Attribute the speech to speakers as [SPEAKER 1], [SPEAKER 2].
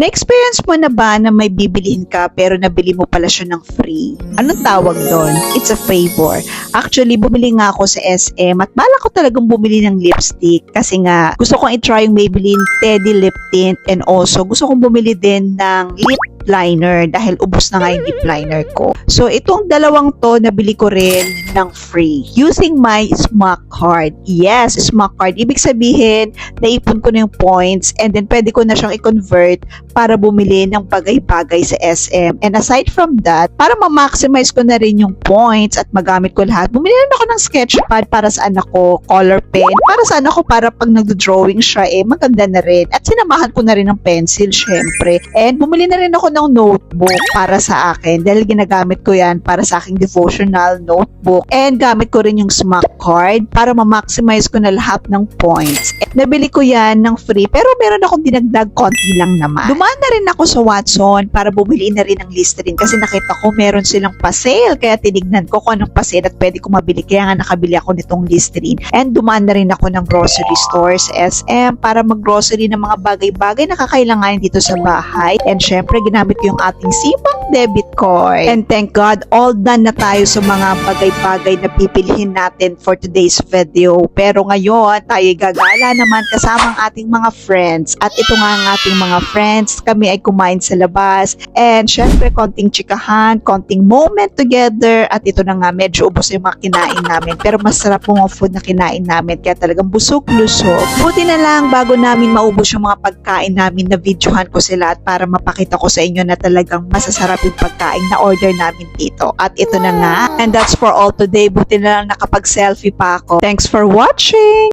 [SPEAKER 1] Na-experience mo na ba na may bibilihin ka pero nabili mo pala siya ng free? Anong tawag doon? It's a favor. Actually, bumili nga ako sa SM at bala ko talagang bumili ng lipstick kasi nga gusto kong i-try yung Maybelline Teddy Lip Tint and also gusto kong bumili din ng lip liner dahil ubos na nga yung lip liner ko. So, itong dalawang to, nabili ko rin ng free using my SMAC card. Yes, SMAC card. Ibig sabihin, naipon ko na yung points and then pwede ko na siyang i-convert para bumili ng bagay-bagay sa SM. And aside from that, para ma-maximize ko na rin yung points at magamit ko lahat, bumili rin ako ng sketchpad para sa anak ko, color pen, para sa anak ko para pag nagdo-drawing siya, eh, maganda na rin. At sinamahan ko na rin ng pencil, syempre. And bumili na rin ako ng notebook para sa akin dahil ginagamit ko yan para sa aking devotional notebook. And gamit ko rin yung SMAC card para ma-maximize ko na lahat ng points. Nabili ko yan ng free pero meron akong dinagdag konti lang naman. Dumaan na rin ako sa Watson para bumili na rin ng Listerine kasi nakita ko meron silang pa-sale kaya tinignan ko kung anong pa-sale at pwede ko mabili kaya nga nakabili ako nitong Listerine. And dumaan na rin ako ng grocery stores SM para mag-grocery ng mga bagay-bagay na kakailanganin dito sa bahay. And syempre ginamit ko yung ating sipang debit card. And thank God, all done na tayo sa mga bagay-bagay na pipilihin natin for today's video. Pero ngayon, tayo gagala naman kasama ang ating mga friends. At ito nga ang ating mga friends. Kami ay kumain sa labas. And syempre, konting chikahan, konting moment together. At ito na nga, medyo ubos yung mga kinain namin. Pero masarap po ang food na kinain namin. Kaya talagang busog-lusog. Buti na lang, bago namin maubos yung mga pagkain namin, na videohan ko sila at para mapakita ko sa inyo na talagang masasarap yung pagkain na order namin dito. At ito na nga. And that's for all today. Buti na lang nakapag-selfie pa ako. Thanks for watching!